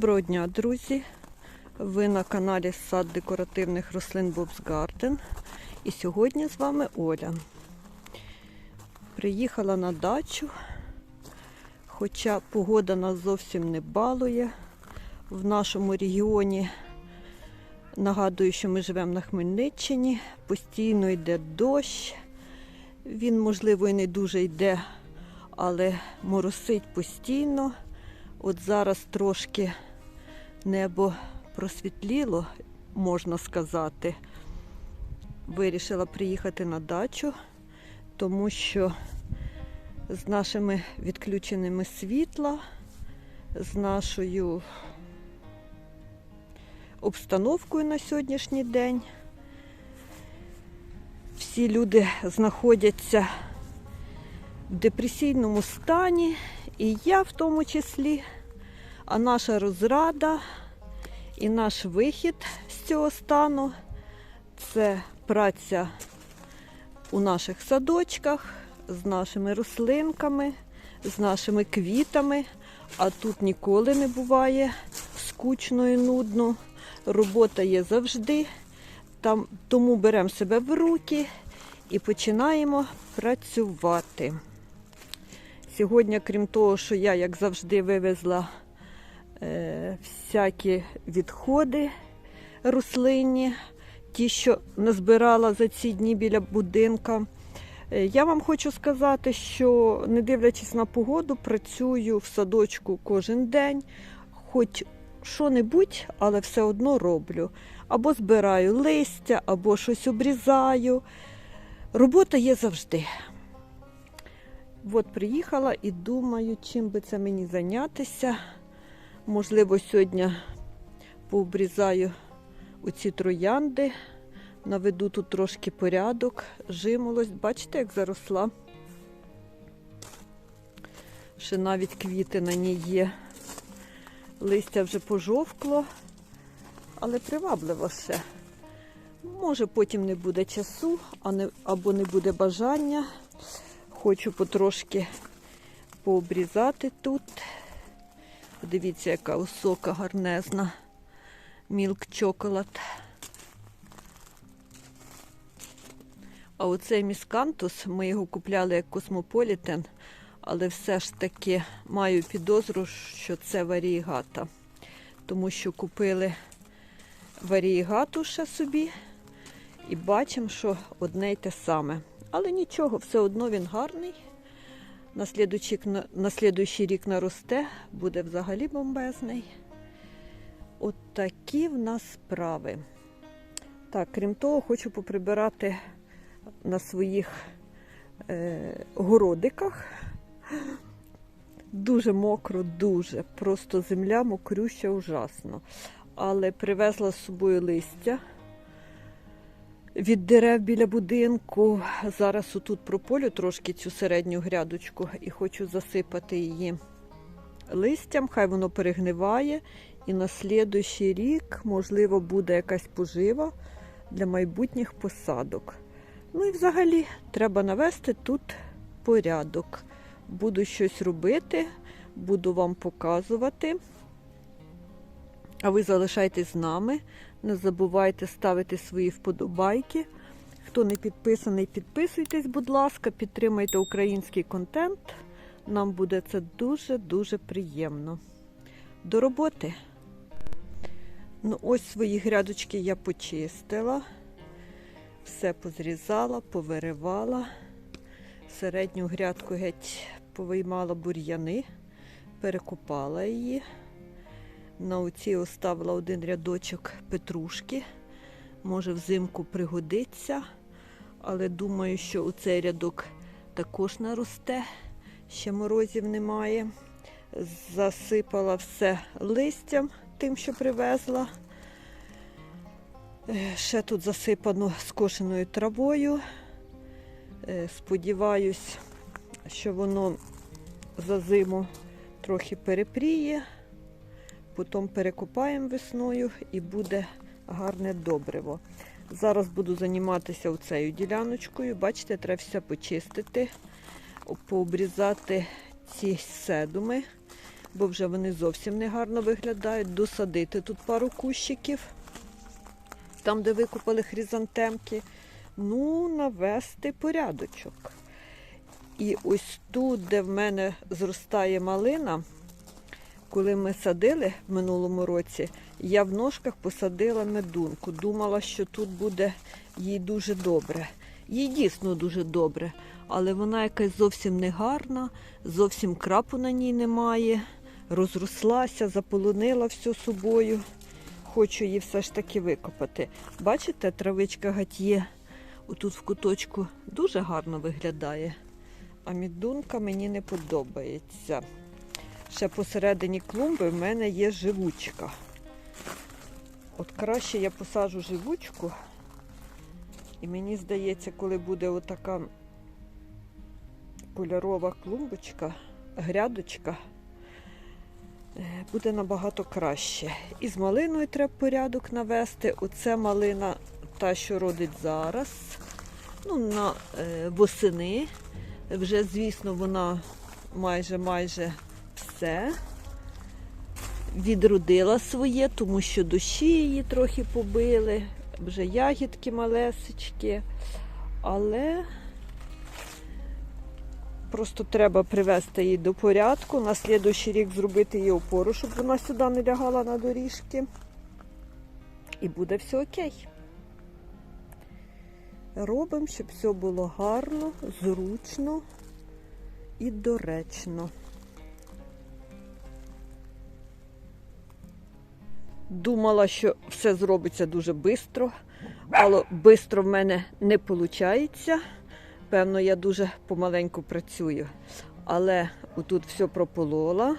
Доброго дня, друзі! Ви на каналі Сад декоративних рослин Bob's Garden. І сьогодні з вами Оля. Приїхала на дачу, хоча погода нас зовсім не балує. В нашому регіоні, нагадую, що ми живемо на Хмельниччині, постійно йде дощ. Він, можливо, і не дуже йде, але моросить постійно. От зараз трошки небо просвітліло, можна сказати. Вирішила приїхати на дачу, тому що з нашими відключеними світла, з нашою обстановкою на сьогоднішній день, всі люди знаходяться в депресійному стані, і я в тому числі, а наша розрада і наш вихід з цього стану це праця у наших садочках з нашими рослинками, з нашими квітами. А тут ніколи не буває скучно і нудно. Робота є завжди. Там, тому беремо себе в руки і починаємо працювати. Сьогодні, крім того, що я, як завжди, вивезла всякі відходи рослинні, ті, що назбирала за ці дні біля будинка. Е, Я вам хочу сказати, що не дивлячись на погоду, працюю в садочку кожен день, хоч що-небудь, але все одно роблю. Або збираю листя, або щось обрізаю. Робота є завжди. От приїхала і думаю, чим би це мені зайнятися. Можливо, сьогодні пообрізаю оці троянди, наведу тут трошки порядок, жимолость. Бачите, як заросла. Ще навіть квіти на ній є. Листя вже пожовкло, але привабливо ще. Може, потім не буде часу, або не буде бажання. Хочу потрошки пообрізати тут. Подивіться, яка висока, гарнезна мілк чоколад. А оцей міскантус, ми його купляли як космополітен, але все ж таки маю підозру, що це варієгата. Тому що купили варієгату ще собі і бачимо, що одне й те саме. Але нічого, все одно він гарний. На слідуючий, на слідуючий рік наросте, буде взагалі бомбезний. От такі в нас справи. Так, крім того, хочу поприбирати на своїх е, городиках. Дуже мокро, дуже. Просто земля мокрюща ужасно. Але привезла з собою листя від дерев біля будинку. Зараз отут прополю трошки цю середню грядочку і хочу засипати її листям, хай воно перегниває. І на слідуючий рік, можливо, буде якась пожива для майбутніх посадок. Ну і взагалі треба навести тут порядок. Буду щось робити, буду вам показувати. А ви залишайтесь з нами. Не забувайте ставити свої вподобайки. Хто не підписаний, підписуйтесь, будь ласка, підтримайте український контент. Нам буде це дуже-дуже приємно. До роботи. Ну, ось свої грядочки я почистила. Все позрізала, повиривала. Середню грядку геть повиймала бур'яни, перекопала її. На оці оставила один рядочок петрушки. Може, взимку пригодиться, але думаю, що у цей рядок також наросте, ще морозів немає. Засипала все листям, тим, що привезла. Е, Ще тут засипано скошеною травою. Е, Сподіваюсь, що воно за зиму трохи перепріє потім перекопаємо весною і буде гарне добриво. Зараз буду займатися цією діляночкою. Бачите, треба все почистити, пообрізати ці седуми. бо вже вони зовсім не гарно виглядають. Досадити тут пару кущиків, там, де викопали хризантемки. Ну, навести порядочок. І ось тут, де в мене зростає малина, коли ми садили в минулому році, я в ножках посадила медунку. Думала, що тут буде їй дуже добре. Їй дійсно дуже добре, але вона якась зовсім не гарна, зовсім крапу на ній немає, розрослася, заполонила все собою. Хочу її все ж таки викопати. Бачите, травичка гатьє отут в куточку дуже гарно виглядає. А мідунка мені не подобається. Ще посередині клумби в мене є живучка. От краще я посаджу живучку. І мені здається, коли буде отака кольорова клумбочка, грядочка, е, буде набагато краще. І з малиною треба порядок навести. Оце малина, та, що родить зараз. Ну, на е, восени. Вже, звісно, вона майже майже все відродила своє, тому що дощі її трохи побили, вже ягідки малесечки, але просто треба привести її до порядку, на слідуючий рік зробити її опору, щоб вона сюди не лягала на доріжки. І буде все окей. Робимо, щоб все було гарно, зручно і доречно. Думала, що все зробиться дуже швидко, але швидко в мене не виходить. Певно, я дуже помаленьку працюю. Але отут все прополола,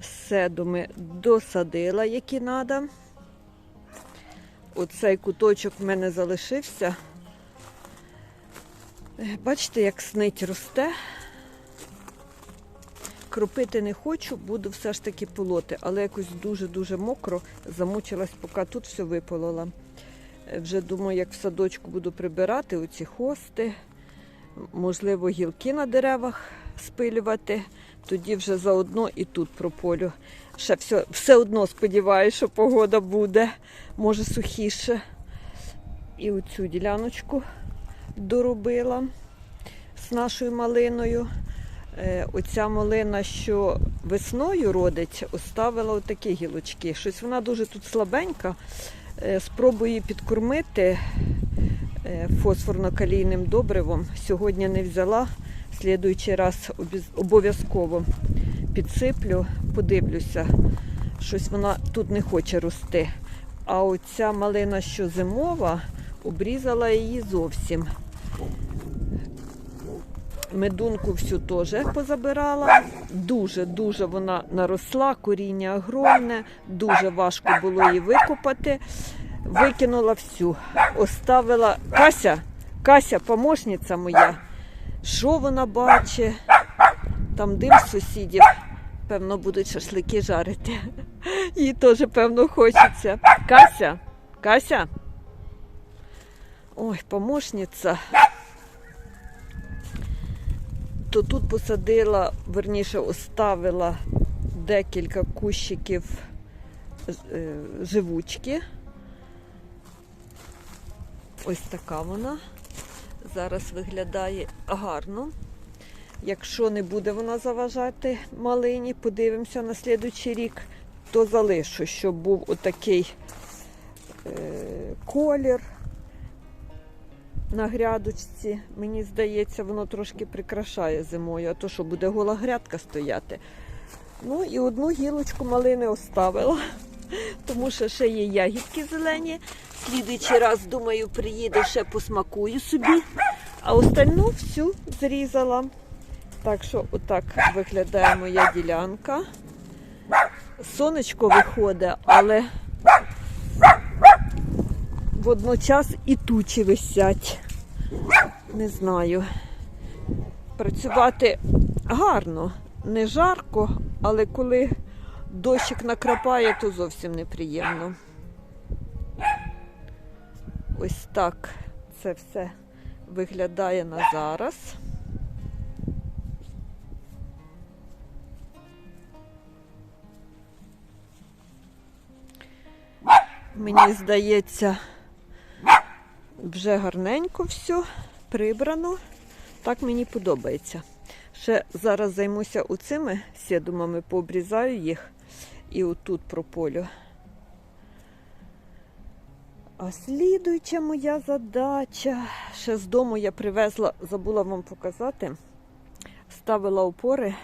седуми досадила, які треба. Оцей куточок в мене залишився. Бачите, як снить росте. Кропити не хочу, буду все ж таки полоти, але якось дуже-дуже мокро, замучилась, поки тут все виполола. Е, Вже думаю, як в садочку буду прибирати оці хости, можливо, гілки на деревах спилювати, тоді вже заодно і тут прополю. Ще все, все одно сподіваюся, що погода буде, може сухіше. І оцю діляночку доробила з нашою малиною. Е, Оця малина, що весною родить, оставила отакі гілочки. Щось вона дуже тут слабенька. Е, Спробую підкормити е, фосфорно-калійним добривом. Сьогодні не взяла. Слідуючий раз обов'язково підсиплю, подивлюся. Щось вона тут не хоче рости. А оця малина, що зимова, обрізала її зовсім. Медунку всю теж позабирала. Дуже-дуже вона наросла, коріння огромне, дуже важко було її викопати. Викинула всю. Оставила Кася, Кася, помощниця моя. Що вона бачить? Там дим сусідів. Певно, будуть шашлики жарити. Їй теж, певно, хочеться. Кася, Кася. Ой, помощниця то тут посадила, верніше, оставила декілька кущиків е, живучки. Ось така вона. Зараз виглядає гарно. Якщо не буде вона заважати малині, подивимося на слідуючий рік, то залишу, щоб був отакий е, колір на грядочці. Мені здається, воно трошки прикрашає зимою, а то що буде гола грядка стояти. Ну і одну гілочку малини оставила, тому що ще є ягідки зелені. Слідуючий раз, думаю, приїду, ще посмакую собі, а остальну всю зрізала. Так що отак виглядає моя ділянка. Сонечко виходить, але водночас і тучі висять. Не знаю. Працювати гарно, не жарко, але коли дощик накрапає, то зовсім неприємно. Ось так це все виглядає на зараз. Мені здається вже гарненько все прибрано. Так мені подобається. Ще зараз займуся оцими сідумами, пообрізаю їх і отут прополю. А слідуюча моя задача. Ще з дому я привезла, забула вам показати. Ставила опори,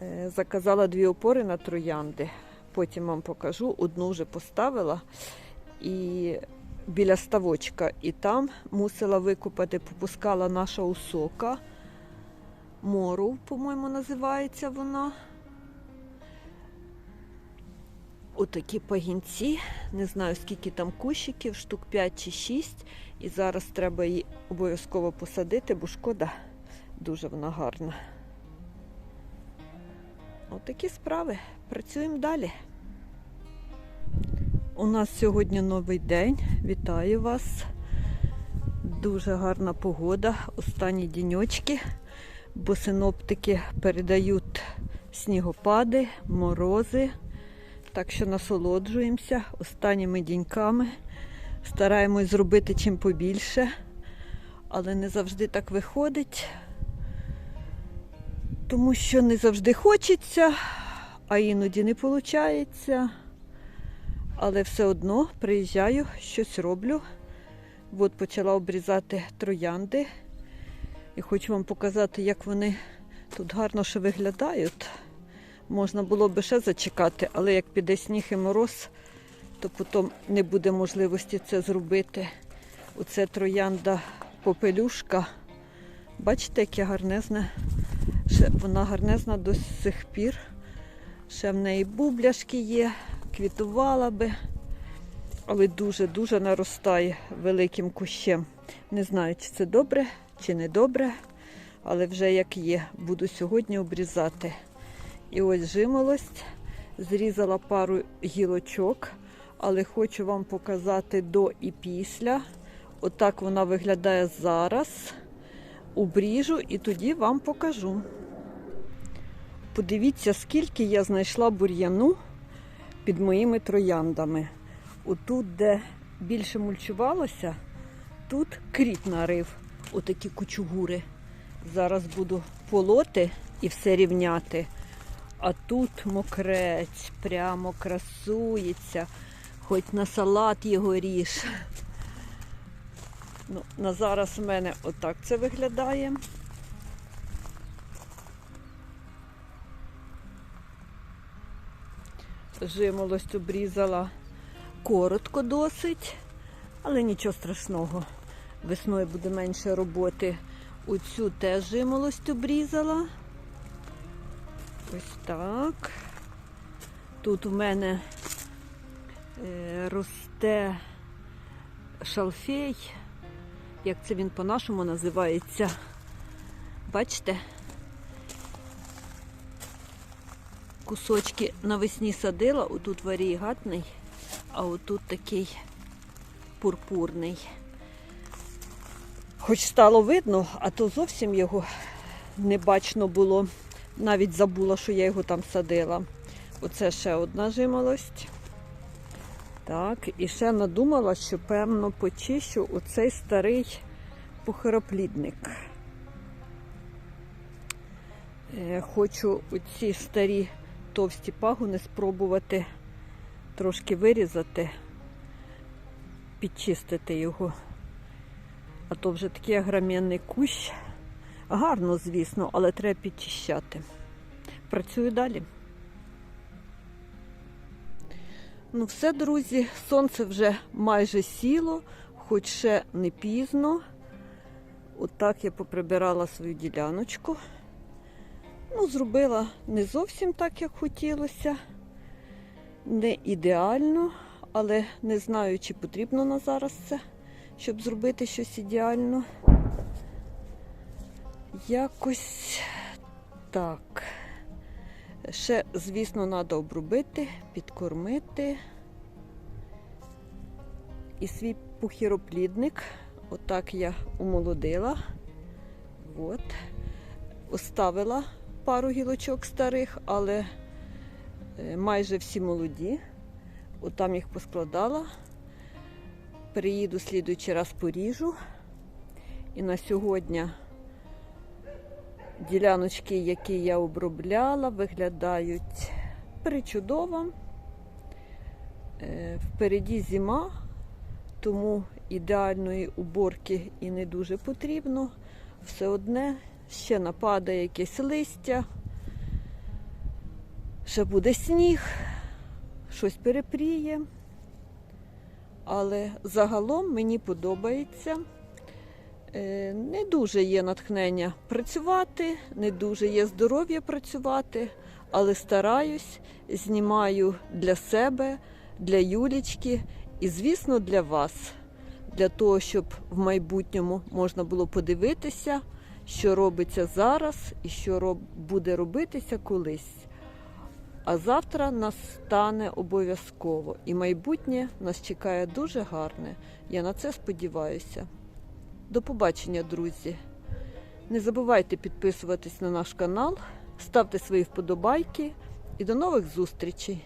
е, заказала дві опори на троянди. Потім вам покажу. Одну вже поставила і біля ставочка. І там мусила викупати, попускала наша усока. Мору, по-моєму, називається вона. Отакі пагінці. Не знаю, скільки там кущиків, штук 5 чи 6. І зараз треба її обов'язково посадити, бо шкода, дуже вона гарна. Отакі справи. Працюємо далі. У нас сьогодні новий день. Вітаю вас. Дуже гарна погода. Останні діньочки, бо синоптики передають снігопади, морози. Так що насолоджуємося останніми діньками. Стараємось зробити чим побільше, але не завжди так виходить, тому що не завжди хочеться, а іноді не виходить. Але все одно приїжджаю, щось роблю. От почала обрізати троянди. І хочу вам показати, як вони тут гарно ще виглядають. Можна було би ще зачекати, але як піде сніг і мороз, то потім не буде можливості це зробити. Оце троянда попелюшка. Бачите, яке гарнезне. Ще вона гарнезна до сих пір. Ще в неї бубляшки є, квітувала би, але дуже-дуже наростає великим кущем. Не знаю, чи це добре, чи не добре, але вже як є, буду сьогодні обрізати. І ось жимолость. Зрізала пару гілочок, але хочу вам показати до і після. Отак вона виглядає зараз. Обріжу і тоді вам покажу. Подивіться, скільки я знайшла бур'яну під моїми трояндами. Отут, де більше мульчувалося, тут кріт нарив, отакі кучугури. Зараз буду полоти і все рівняти. А тут мокрець прямо красується, хоч на салат його ріж. Ну, на зараз в мене отак це виглядає. Жимолость обрізала коротко досить, але нічого страшного. Весною буде менше роботи. Оцю теж жимолость обрізала. Ось так. Тут у мене е, росте шалфей. Як це він по-нашому називається? Бачите? Кусочки навесні садила, отут варігатний, а отут такий пурпурний. Хоч стало видно, а то зовсім його не бачно було. Навіть забула, що я його там садила. Оце ще одна жимолость. Так, і ще надумала, що певно почищу оцей старий похороплідник. Е, Хочу оці старі товсті пагони спробувати трошки вирізати, підчистити його. А то вже такий агромінний кущ. Гарно, звісно, але треба підчищати. Працюю далі. Ну, все, друзі, сонце вже майже сіло, хоч ще не пізно. Отак я поприбирала свою діляночку. Ну, зробила не зовсім так, як хотілося. Не ідеально, але не знаю, чи потрібно на зараз це, щоб зробити щось ідеально. Якось так. Ще, звісно, треба обробити, підкормити. І свій пухіроплідник, отак я умолодила. От. Оставила пару гілочок старих, але е, майже всі молоді. Отам їх поскладала. Приїду слідуючий раз поріжу. І на сьогодні діляночки, які я обробляла, виглядають причудово. Е, Впереді зима, тому ідеальної уборки і не дуже потрібно. Все одне ще нападає якесь листя, ще буде сніг, щось перепріє. Але загалом мені подобається. Е, Не дуже є натхнення працювати, не дуже є здоров'я працювати, але стараюсь, знімаю для себе, для Юлічки і, звісно, для вас, для того, щоб в майбутньому можна було подивитися, що робиться зараз і що роб- буде робитися колись. А завтра настане обов'язково, і майбутнє нас чекає дуже гарне. Я на це сподіваюся. До побачення, друзі. Не забувайте підписуватись на наш канал, ставте свої вподобайки і до нових зустрічей!